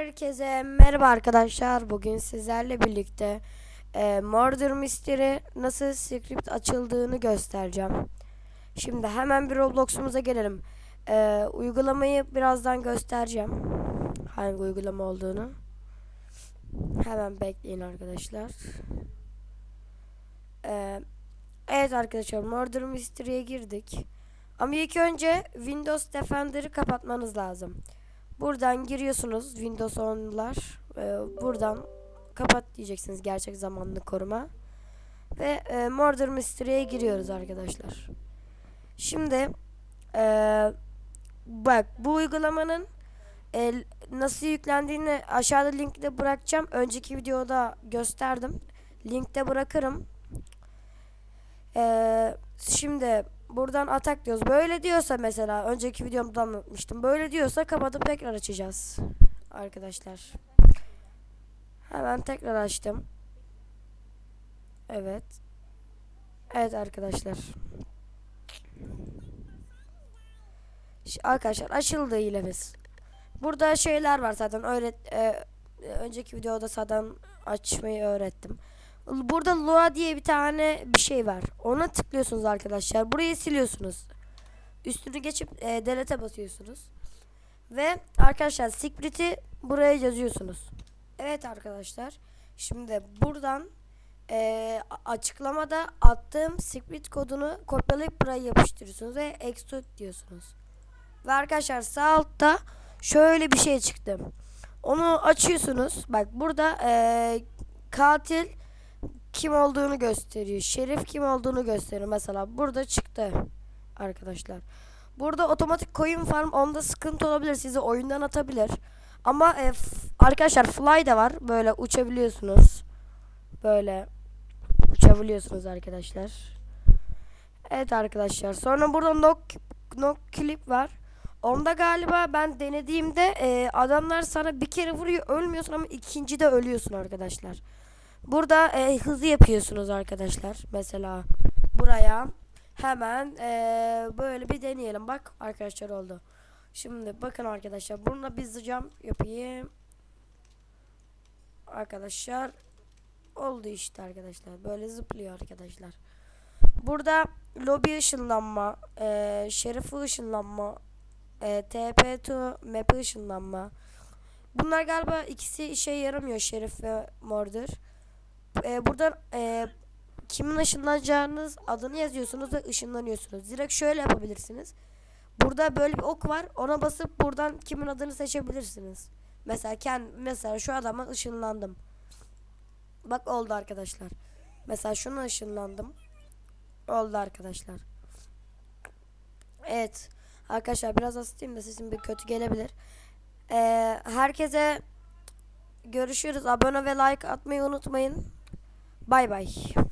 Herkese merhaba arkadaşlar. Bugün sizlerle birlikte e, Murder Mystery nasıl script açıldığını göstereceğim. Şimdi hemen bir Roblox'umuza gelelim. E, uygulamayı birazdan göstereceğim. Hangi uygulama olduğunu. Hemen bekleyin arkadaşlar. E, evet arkadaşlar Murder Mystery'e girdik. Ama ilk önce Windows Defender'ı kapatmanız lazım. Buradan giriyorsunuz Windows 10'lar. Ee, buradan kapat diyeceksiniz gerçek zamanlı koruma. Ve e, Murder Mystery'e giriyoruz arkadaşlar. Şimdi e, bak bu uygulamanın e, nasıl yüklendiğini aşağıda linkte bırakacağım. Önceki videoda gösterdim. Linkte bırakırım. E, şimdi buradan atak diyoruz. Böyle diyorsa mesela önceki videomda anlatmıştım. Böyle diyorsa kapatıp tekrar açacağız. Arkadaşlar. Hemen tekrar açtım. Evet. Evet arkadaşlar. Arkadaşlar açıldı hilemiz. Burada şeyler var zaten öğret e, e, önceki videoda zaten açmayı öğrettim. Burada Lua diye bir tane bir şey var. Ona tıklıyorsunuz arkadaşlar. Burayı siliyorsunuz. Üstünü geçip e, delete basıyorsunuz. Ve arkadaşlar secret'i buraya yazıyorsunuz. Evet arkadaşlar. Şimdi buradan e, açıklamada attığım secret kodunu kopyalayıp buraya yapıştırıyorsunuz ve extrude diyorsunuz. Ve arkadaşlar sağ altta şöyle bir şey çıktı. Onu açıyorsunuz. Bak burada e, katil kim olduğunu gösteriyor. Şerif kim olduğunu gösteriyor. Mesela burada çıktı arkadaşlar. Burada otomatik coin farm onda sıkıntı olabilir. Sizi oyundan atabilir. Ama e, arkadaşlar fly da var. Böyle uçabiliyorsunuz. Böyle uçabiliyorsunuz arkadaşlar. Evet arkadaşlar. Sonra burada knock, knock clip var. Onda galiba ben denediğimde e, adamlar sana bir kere vuruyor ölmüyorsun ama ikinci de ölüyorsun arkadaşlar. Burada e, hızlı yapıyorsunuz arkadaşlar. Mesela buraya hemen e, böyle bir deneyelim. Bak arkadaşlar oldu. Şimdi bakın arkadaşlar. Bununla bir zıcam yapayım. Arkadaşlar oldu işte arkadaşlar. Böyle zıplıyor arkadaşlar. Burada lobi ışınlanma, e, şerifi ışınlanma, e, TP2 map ışınlanma. Bunlar galiba ikisi işe yaramıyor şerif ve mordur e, buradan e, kimin ışınlanacağınız adını yazıyorsunuz ve ışınlanıyorsunuz. Direkt şöyle yapabilirsiniz. Burada böyle bir ok var. Ona basıp buradan kimin adını seçebilirsiniz. Mesela kend, mesela şu adama ışınlandım. Bak oldu arkadaşlar. Mesela şuna ışınlandım. Oldu arkadaşlar. Evet. Arkadaşlar biraz asiteyim de sesim bir kötü gelebilir. Ee, herkese görüşürüz. Abone ve like atmayı unutmayın. Bay bay.